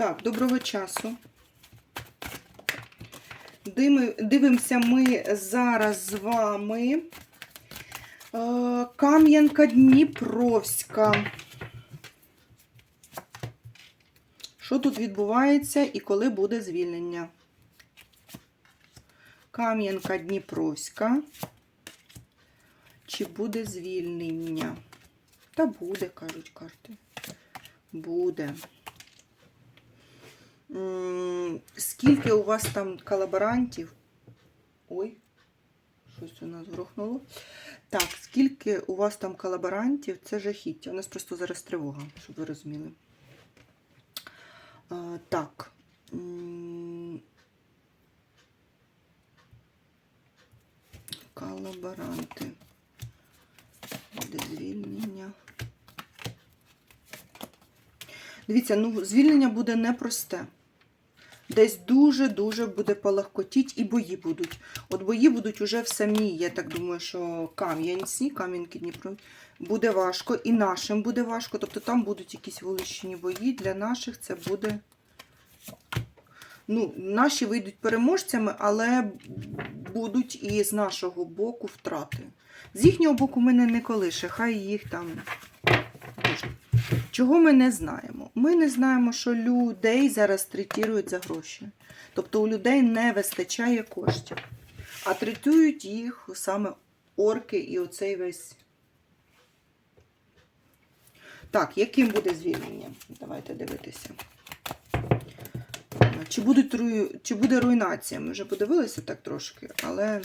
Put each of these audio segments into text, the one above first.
Так, доброго часу. Дивимося ми зараз з вами. Е, Кам'янка Дніпровська. Що тут відбувається і коли буде звільнення? Кам'янка Дніпровська. Чи буде звільнення? Та буде, кажуть карти. Буде. Скільки у вас там колаборантів? Ой, щось у нас грохнуло. Так, скільки у вас там колаборантів, це жахіття. У нас просто зараз тривога, щоб ви розуміли. А, так. Колаборанти. Буде звільнення. Дивіться, ну звільнення буде непросте. Десь дуже-дуже буде палахкотіть і бої будуть. От бої будуть уже в самій, я так думаю, що Кам'янці, Кам'янки Дніпро, буде важко, і нашим буде важко. Тобто там будуть якісь вуличні бої. Для наших це буде. Ну, наші вийдуть переможцями, але будуть і з нашого боку втрати. З їхнього боку мене не колише, хай їх там. Чого ми не знаємо? Ми не знаємо, що людей зараз третують за гроші. Тобто у людей не вистачає коштів. А третують їх саме орки і оцей весь. Так, яким буде звільнення? Давайте дивитися. Чи, будуть, чи буде руйнація? Ми вже подивилися так трошки, але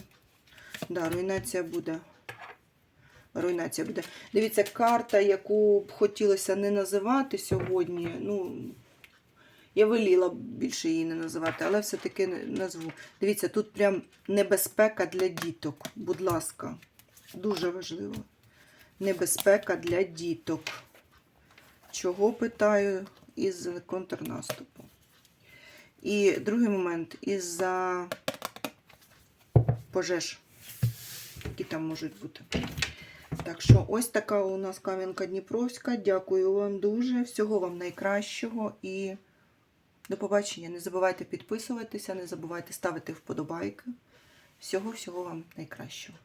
да, руйнація буде. Руйнація буде. Дивіться, карта, яку б хотілося не називати сьогодні. Ну, я веліла б більше її не називати, але все-таки назву. Дивіться, тут прям небезпека для діток. Будь ласка, дуже важливо. Небезпека для діток. Чого питаю із контрнаступу? І другий момент із-за пожеж, які там можуть бути. Так що ось така у нас Кам'янка Дніпровська. Дякую вам дуже. Всього вам найкращого і до побачення. Не забувайте підписуватися, не забувайте ставити вподобайки. Всього-всього вам найкращого.